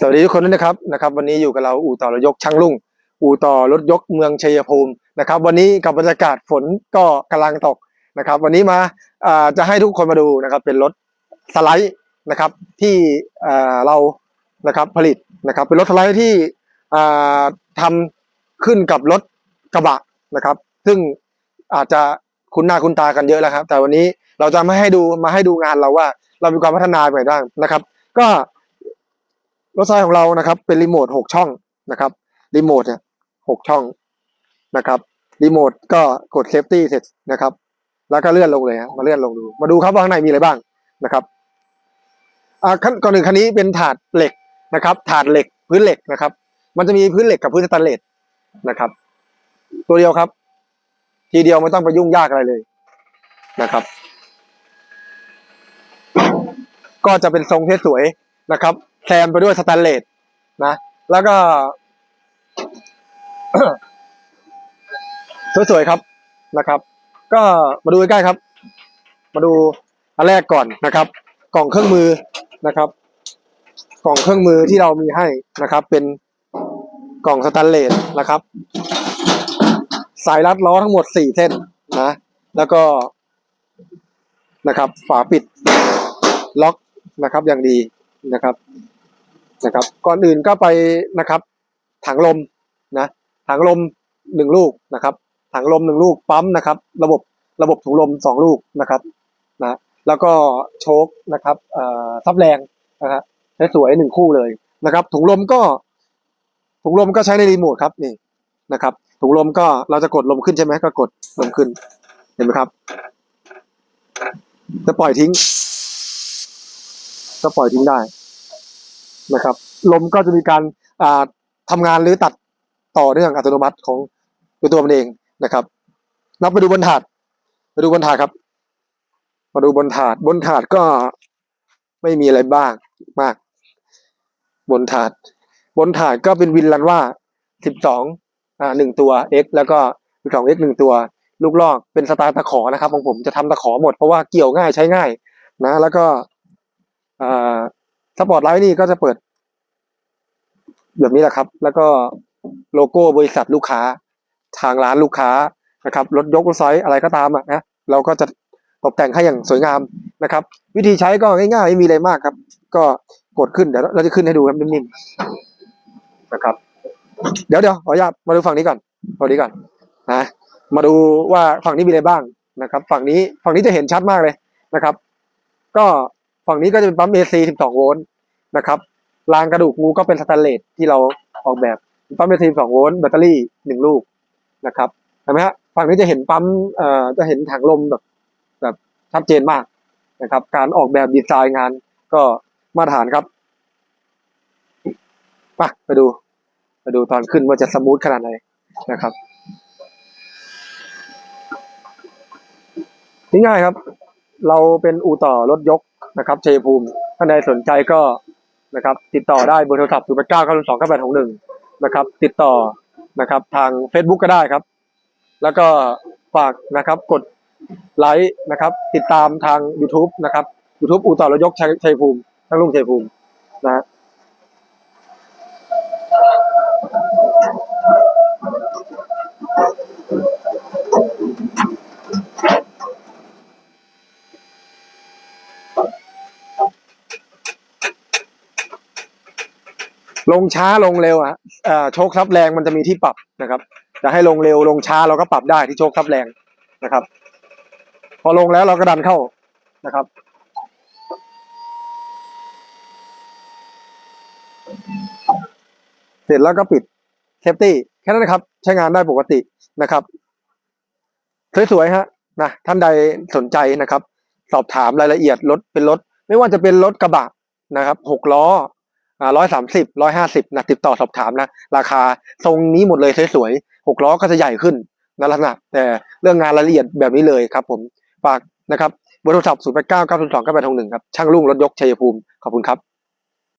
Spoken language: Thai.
สวัสดีทุกคนด้วยนะครับนะครับ วันนี้อยู่กับเราอู่ต่อรถยกช่างลุ่ง อู่ต่อรถยกเมืองชัยภูมินะครับ วันนี้กับบรรยากาศฝนก็กำลังตกนะครับ วันนี้มาจะให้ทุกคนมาดูนะครับ เป็นรถสไลด์นะครับที่เรานะครับผลิตนะครับ เป็นรถสไลด์ที่อ่าทำขึ้นกับรถกระบะนะครับ ซึ่งอาจจะคุ้นหน้าคุ้นตากันเยอะแล้วครับ แต่วันนี้เราจะมาให้ดูมาให้ดูงานเราว่า เรามีความพัฒนาไปบ้างนะครับ ก็ รถไฟของเรานะครับ เป็นรีโมทหกช่องนะครับรีโมทเนี่ยหกช่องนะครับรีโมทก็กดเซฟตี้เสร็จนะครับ แล้วก็เลื่อนลงเลยฮะมาเลื่อนลงดู มาดูครับว่าข้างในมีอะไรบ้างนะครับอ่าขั้นก่อนหนึ่งคันนี้เป็นถาดเหล็กนะครับ ถาดเหล็กพื้นเหล็กนะครับ มันจะมีพื้นเหล็กกับพื้นสแตนเลสนะครับ ตัวเดียวครับ ทีเดียวไม่ต้องไปยุ่งยากอะไรเลยนะครับ ก็จะเป็นทรงที่สวยนะครับ แซมไปด้วยสแตนเลสนะแล้วก็ สวยๆครับนะครับ ก็มาดูใกล้ๆครับ มาดูอันแรกก่อนนะครับ กล่องเครื่องมือนะครับ กล่องเครื่องมือที่เรามีให้นะครับ เป็นกล่องสแตนเลสนะครับ สายรัดล้อทั้งหมดสี่เส้นนะ แล้วก็นะครับ ฝาปิดล็อกนะครับอย่างดีนะครับ นะครับ ก่อนอื่นก็ไปนะครับ ถังลมนะถังลมหนึ่งลูกนะครับ ถังลมหนึ่งลูกปั๊มนะครับ ระบบระบบถุงลมสองลูกนะครับนะแล้วก็โชคนะครับเอ่อซับแรงนะครับสวยหนึ่งคู่เลยนะครับ ถุงลมก็ ถุงลมก็ใช้ในรีโมทครับนี่นะครับ ถุงลมก็เราจะกดลมขึ้นใช่ไหมก็กดลมขึ้นเห็นไหมครับจะปล่อยทิ้ง ก็ปล่อยทิ้งได้ นะครับ ลมก็จะมีการอ่าทำงานหรือตัดต่อเนื่องอัตโนมัติของตัวตัวมันเองนะครับ นับไปดูบนถาดไปดูบนถาดครับ มาดูบนถาด บนถาดก็ไม่มีอะไรบ้างมาก บนถาด บนถาดก็เป็นวินลันว่าสิบสองอ่าหนึ่งตัว X แล้วก็สิบสอง X หนึ่งตัว ลูกลอกเป็นสไตล์ตะขอนะครับของผมจะทำตะขอหมดเพราะว่าเกี่ยวง่ายใช้ง่ายนะ แล้วก็อ่าสปอร์ตไลท์นี่ก็จะเปิด แบบนี้แหละครับ แล้วก็โลโก้บริษัทลูกค้า ทางร้านลูกค้านะครับรถยกรถไซส์อะไรก็ตามอะนะเราก็จะตกแต่งให้อย่างสวยงามนะครับ วิธีใช้ก็ง่ายๆไม่มีอะไรมากครับ ก็กดขึ้นเดี๋ยวเราจะขึ้นให้ดูครับนิ่มๆนะครับ เดี๋ยวเดี๋ยวขออนุญาตมาดูฝั่งนี้ก่อนฝั่งนี้ก่อนนะมาดูว่าฝั่งนี้มีอะไรบ้างนะครับ ฝั่งนี้ฝั่งนี้จะเห็นชัดมากเลยนะครับ ก็ฝั่งนี้ก็จะเป็นปั๊ม AC 12 โวลต์นะครับ รางกระดูกงูก็เป็นสแตนเลสที่เราออกแบบปั๊ม AC 12โวลต์แบตเตอรี่หนึ่งลูกนะครับเห็นไหมฮะฝั่งนี้จะเห็นปั๊มเอ่อจะเห็นถังลมแบบแบบชัดเจนมากนะครับ การออกแบบดีไซน์งานก็มาตรฐานครับไปไปดู ไปดูตอนขึ้นว่าจะสมูทขนาดไหนนะครับง่ายๆครับ เราเป็นอู่ต่อรถยกนะครับเชยภูมิท่านใดสนใจก็ นะครับ ติดต่อได้เบอร์โทรศัพท์0 8 9 9 2 9 8 6 1นะครับ ติดต่อนะครับ ทาง Facebook ก็ได้ครับ แล้วก็ฝากนะครับกดไลค์นะครับ ติดตามทาง YouTube นะครับ YouTube อู่ต่อรถยกชัยชัยภูมิทั้งลุงชัยภูมินะ ลงช้าลงเร็วอะโชคทับแรงมันจะมีที่ปรับนะครับจะให้ลงเร็วลงช้าเราก็ปรับได้ที่โชคทับแรงนะครับ พอลงแล้วเราก็ดันเข้านะครับเสร็จแล้วก็ปิดเซฟตี้แค่นั้นนะครับ ใช้งานได้ปกตินะครับ สวยๆฮะนะท่านใดสนใจนะครับ สอบถามรายละเอียดรถเป็นรถ ไม่ว่าจะเป็นรถกระบะนะครับหกล้อ ร้อยสามสิบร้อยห้าสิบนะติดต่อสอบถามนะราคาทรงนี้หมดเลยสวยๆหกล้อก็จะใหญ่ขึ้นนะลักษณะแต่เรื่องงานรายละเอียดแบบนี้เลยครับผมฝากนะครับเบอร์โทรศัพท์ศูนย์แปดเก้าเก้าศูนย์สองเก้าแปดหกหนึ่งครับช่างรุ่งรถยกชัยภูมิขอบคุณครับ